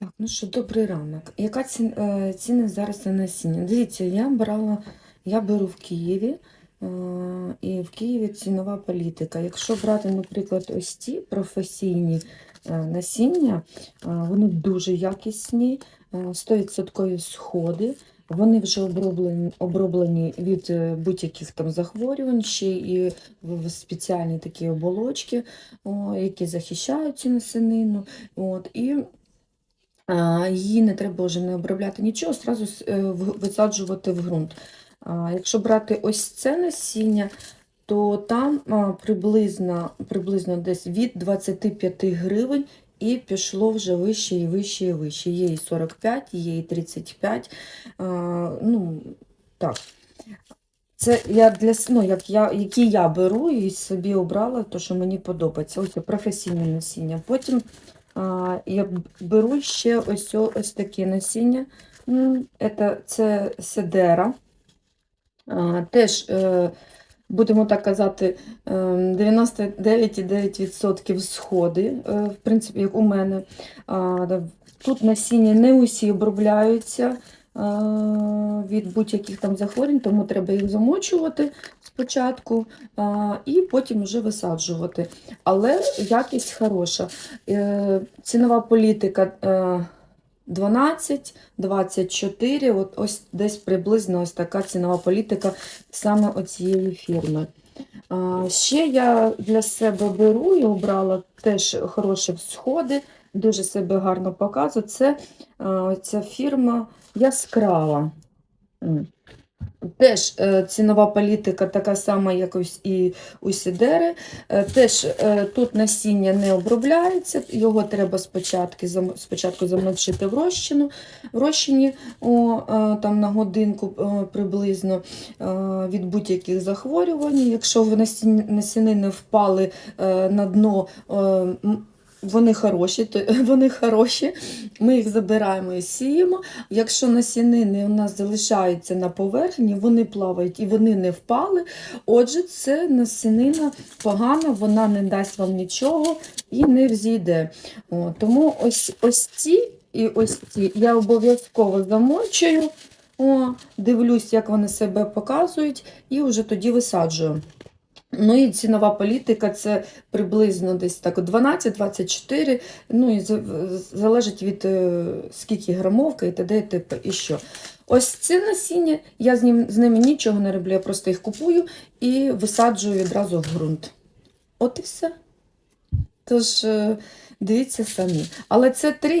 Так, ну що, добрий ранок. Яка е, ціни зараз на насіння? Дивіться, я брала, я беру в Києві, е, і в Києві цінова політика. Якщо брати, наприклад, ось ці професійні е, насіння, вони дуже якісні, е, 100% сходи. Вони вже оброблені, оброблені від будь-яких там захворювань, ще і в спеціальні такі оболочки, о, які захищають цю насінину. От, і Її не треба вже не обробляти нічого, одразу висаджувати в ґрунт. Якщо брати ось це насіння, то там приблизно, приблизно десь від 25 гривень і пішло вже вище і вище і вище. Є і 45, є і 35. Ну, так. Це я для ну, як я, які я беру і собі обрала, то що мені подобається. Ось професійне насіння. Потім я беру ще ось, ось таке насіння. Це, седера. Теж, е, будемо так казати, е, 99,9% сходи, е, в принципі, як у мене. Тут насіння не усі обробляються е, від будь-яких там захворювань, тому треба їх замочувати спочатку і потім вже висаджувати. Але якість хороша. Е, Цінова політика е, 12, 24, от ось десь приблизно ось така цінова політика саме оцієї фірми. Ще я для себе беру і обрала теж хороші сходи, дуже себе гарно показує. Це ця фірма Яскрава. Теж е, цінова політика така сама, як і у Сідери. Е, Теж е, тут насіння не обробляється, його треба спочатку, спочатку замочити в розчину, в розчині о, там на годинку приблизно від будь-яких захворювань. Якщо в насіння- насінини впали на дно, вони хороші, то вони хороші. Ми їх забираємо і сіємо. Якщо насінини у нас залишаються на поверхні, вони плавають і вони не впали. Отже, це насінина погана, вона не дасть вам нічого і не взійде. О, тому ось, ось ці і ось ці я обов'язково замочую, о, дивлюсь, як вони себе показують, і вже тоді висаджую. Ну і цінова політика це приблизно десь так 12-24, ну і залежить від е, скільки грамовка і т.д. і т.п. і що. Ось це насіння, я з, ним, з ними нічого не роблю, я просто їх купую і висаджую відразу в ґрунт. От і все. Тож, е, дивіться самі. Але це три